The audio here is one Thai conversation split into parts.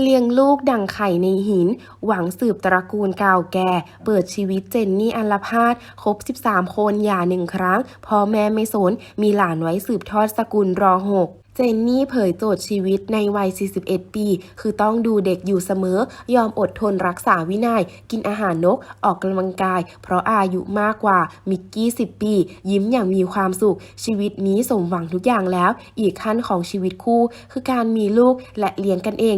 เลี้ยงลูกดังไข่ในหิน หวังสืบตระกูลเก่าแก่ เปิดชีวิตเจนนี่อัลพาดครบ 13 คนหย่าหนึ่งครั้ง พ่อแม่ไม่สน มีหลานไว้สืบทอดสกุลรอหก เจนนี่เผยโจทย์ชีวิตในวัย 41 ปี คือต้องดูเด็กอยู่เสมอ ยอมอดทนรักษาวินัย กินอาหารนก ออกกำลังกาย เพราะอายุมากกว่า มิกกี้ 10 ปี ยิ้มอย่างมีความสุข ชีวิตนี้สมหวังทุกอย่างแล้ว อีกขั้นของชีวิตคู่ คือการมีลูกและเลี้ยงกันเอง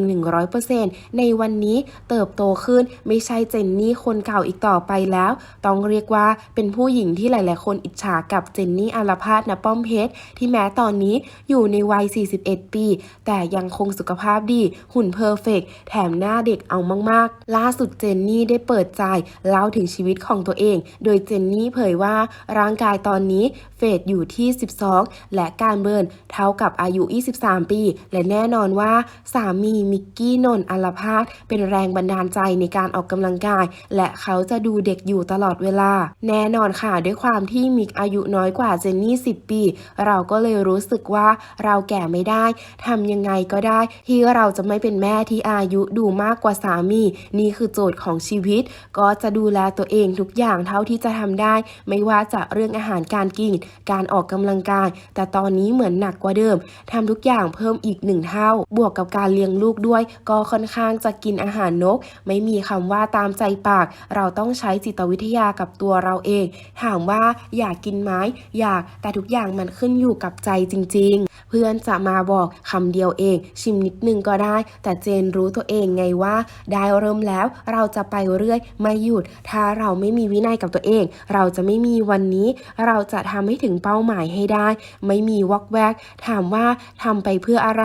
100%ในวันนี้เติบโตขึ้น ไม่ใช่เจนนี่คนเก่าอีกต่อไปแล้ว ต้องเรียกว่าเป็นผู้หญิงที่หลาย ๆ คนอิจฉากับเจนนี่อาลาพาดนะป้อมเพชรที่แม้ตอนนี้อยู่ในวัย41 ปี แต่ยังคงสุขภาพดี หุ่นเพอร์เฟกต์แถมหน้าเด็กเอามาก ๆ ล่าสุดเจนนี่ได้เปิดใจเล่าถึงชีวิตของตัวเอง โดยเจนนี่เผยว่าร่างกายตอนนี้เฟสอยู่ที่ 12 และการเบิร์นเท่ากับอายุ 23 ปี และแน่นอนว่า สามีมิกกี้นนท์อัลพาดเป็นแรงบันดาลใจในการออกกำลังกาย และเขาจะดูเด็กอยู่ตลอดเวลา แน่นอนค่ะ ด้วยความที่มิกอายุน้อยกว่าเจนนี่ 10 ปี เราก็เลยรู้สึกว่าเราแก่ไม่ได้ทำยังไงก็ได้ ที่เราจะไม่เป็นแม่ที่อายุดูมากกว่าสามี นี่คือโจทย์ของชีวิต ก็จะดูแลตัวเองทุกอย่างเท่าที่จะทำได้ ไม่ว่าจะเรื่องอาหารการกิน การออกกำลังกาย แต่ตอนนี้เหมือนหนักกว่าเดิมทำทุกอย่างเพิ่มอีกหนึ่งเท่า บวกกับการเลี้ยงลูกด้วย ก็ค่อนข้างจะกินอาหารนก ไม่มีคำว่าตามใจปาก เราต้องใช้จิตวิทยากับตัวเราเอง ถามว่าอยากกินไหมอยากแต่ทุกอย่างมันขึ้นอยู่กับใจจริง ๆ เพื่อนจะมาบอกคำเดียวเอง ชิมนิดนึงก็ได้ แต่เจนรู้ตัวเองไงว่า ได้เริ่มแล้วเราจะไปเรื่อยไม่หยุด ถ้าเราไม่มีวินัยกับตัวเอง เราจะไม่มีวันนี้ เราจะทำให้ถึงเป้าหมายให้ได้ ไม่มีวอกแวก ถามว่าทำไปเพื่ออะไร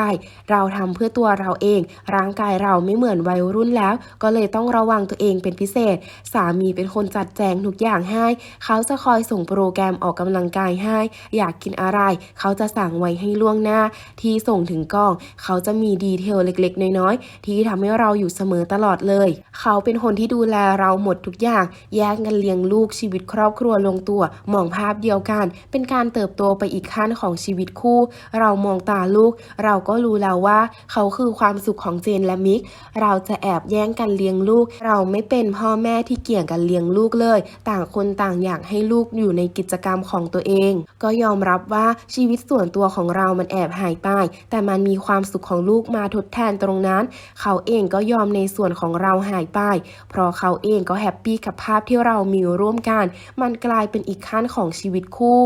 เราทำเพื่อตัวเราเอง ร่างกายเราไม่เหมือนวัยรุ่นแล้ว ก็เลยต้องระวังตัวเองเป็นพิเศษ สามีเป็นคนจัดแจงทุกอย่างให้ เขาจะคอยส่งโปรแกรมออกกำลังกายให้ อยากกินอะไร เขาจะสั่งไว้ให้ล่วงหน้าที่ส่งถึงกล้อง เขาจะมีดีเทลเล็กๆ น้อยๆ ที่ทำให้เราอยู่เสมอตลอดเลย เขาเป็นคนที่ดูแลเราหมดทุกอย่าง แยกกันเลี้ยงลูกชีวิตครอบครัวลงตัว มองภาพเดียวกัน เป็นการเติบโตไปอีกขั้นของชีวิตคู่ เรามองตาลูก เราก็รู้แล้วว่า เขาคือความสุขของเจนและมิก เราจะแอบแย่งกันเลี้ยงลูก เราไม่เป็นพ่อแม่ที่เกี่ยงกันเลี้ยงลูกเลย ต่างคนต่างอยากให้ลูกอยู่ในกิจกรรมของตัวเอง ก็ยอมรับว่าชีวิตส่วนตัวของเราเรามันแอบหายไป แต่มันมีความสุขของลูกมาทดแทนตรงนั้น เขาเองก็ยอมในส่วนของเราหายไป เพราะเขาเองก็แฮปปี้กับภาพที่เรามีร่วมกัน มันกลายเป็นอีกขั้นของชีวิตคู่